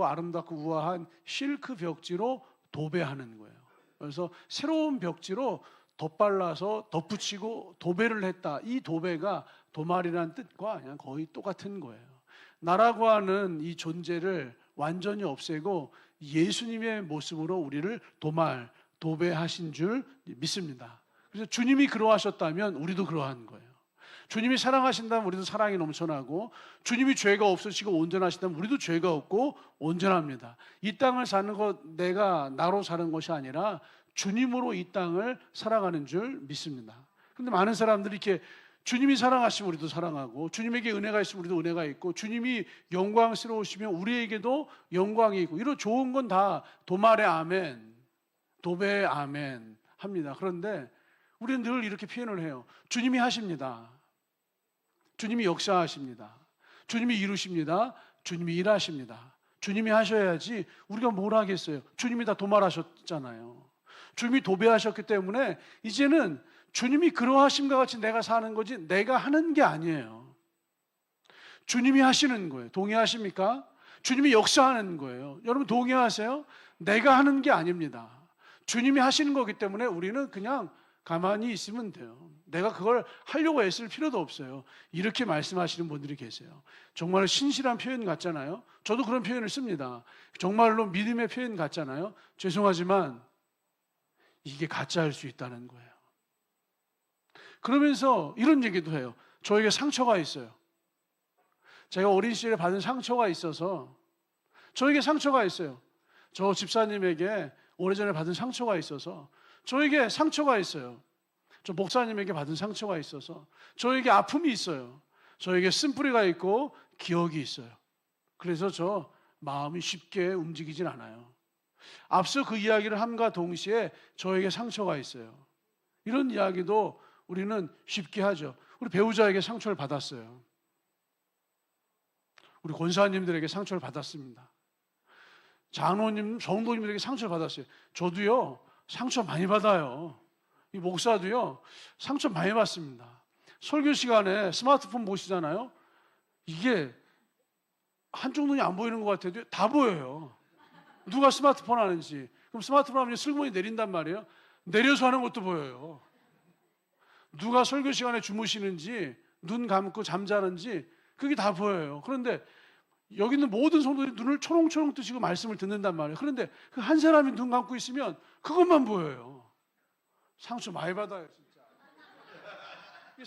아름답고 아름답고 우아한 실크 벽지로 도배하는 거예요. 그래서 새로운 벽지로 덧발라서 덧붙이고 도배를 했다. 이 도배가 도말이라는 뜻과 그냥 거의 똑같은 거예요. 나라고 하는 이 존재를 완전히 없애고 예수님의 모습으로 우리를 도말, 도배하신 줄 믿습니다. 그래서 주님이 그러하셨다면 우리도 그러한 거예요. 주님이 사랑하신다면 우리도 사랑이 넘쳐나고 주님이 죄가 없으시고 온전하신다면 우리도 죄가 없고 온전합니다. 이 땅을 사는 것 내가 나로 사는 것이 아니라 주님으로 이 땅을 살아가는 줄 믿습니다. 근데 많은 사람들이 이렇게 주님이 사랑하시면 우리도 사랑하고 주님에게 은혜가 있으면 우리도 은혜가 있고 주님이 영광스러우시면 우리에게도 영광이 있고 이런 좋은 건 다 도말의 아멘, 도배의 아멘 합니다. 그런데 우리는 늘 이렇게 표현을 해요. 주님이 하십니다. 주님이 역사하십니다. 주님이 이루십니다. 주님이 일하십니다. 주님이 하셔야지 우리가 뭘 하겠어요? 주님이 다 도말하셨잖아요. 주님이 도배하셨기 때문에 이제는 주님이 그러하심과 같이 내가 사는 거지 내가 하는 게 아니에요. 주님이 하시는 거예요. 동의하십니까? 주님이 역사하는 거예요. 여러분 동의하세요? 내가 하는 게 아닙니다. 주님이 하시는 거기 때문에 우리는 그냥 가만히 있으면 돼요. 내가 그걸 하려고 애쓸 필요도 없어요. 이렇게 말씀하시는 분들이 계세요. 정말 신실한 표현 같잖아요. 저도 그런 표현을 씁니다. 정말로 믿음의 표현 같잖아요. 죄송하지만 이게 가짜일 수 있다는 거예요. 그러면서 이런 얘기도 해요. 저에게 상처가 있어요. 제가 어린 시절에 받은 상처가 있어서 저에게 상처가 있어요. 저 집사님에게 오래전에 받은 상처가 있어서 저에게 상처가 있어요. 저 목사님에게 받은 상처가 있어서 저에게 아픔이 있어요. 저에게 쓴뿌리가 있고 기억이 있어요. 그래서 저 마음이 쉽게 움직이진 않아요. 앞서 그 이야기를 함과 동시에 저에게 상처가 있어요. 이런 이야기도 우리는 쉽게 하죠. 우리 배우자에게 상처를 받았어요. 우리 권사님들에게 상처를 받았습니다. 장로님, 성도님들에게 상처를 받았어요. 저도요, 상처 많이 받아요. 이 목사도요, 상처 많이 받습니다. 설교 시간에 스마트폰 보시잖아요. 이게 한쪽 눈이 안 보이는 것 같아도 다 보여요. 누가 스마트폰 하는지. 그럼 스마트폰 하면 슬그머니 내린단 말이에요. 내려서 하는 것도 보여요. 누가 설교 시간에 주무시는지, 눈 감고 잠자는지, 그게 다 보여요. 그런데 여기 있는 모든 성도들이 눈을 초롱초롱 뜨시고 말씀을 듣는단 말이에요. 그런데 그 한 사람이 눈 감고 있으면 그것만 보여요. 상처 많이 받아요, 진짜. 설교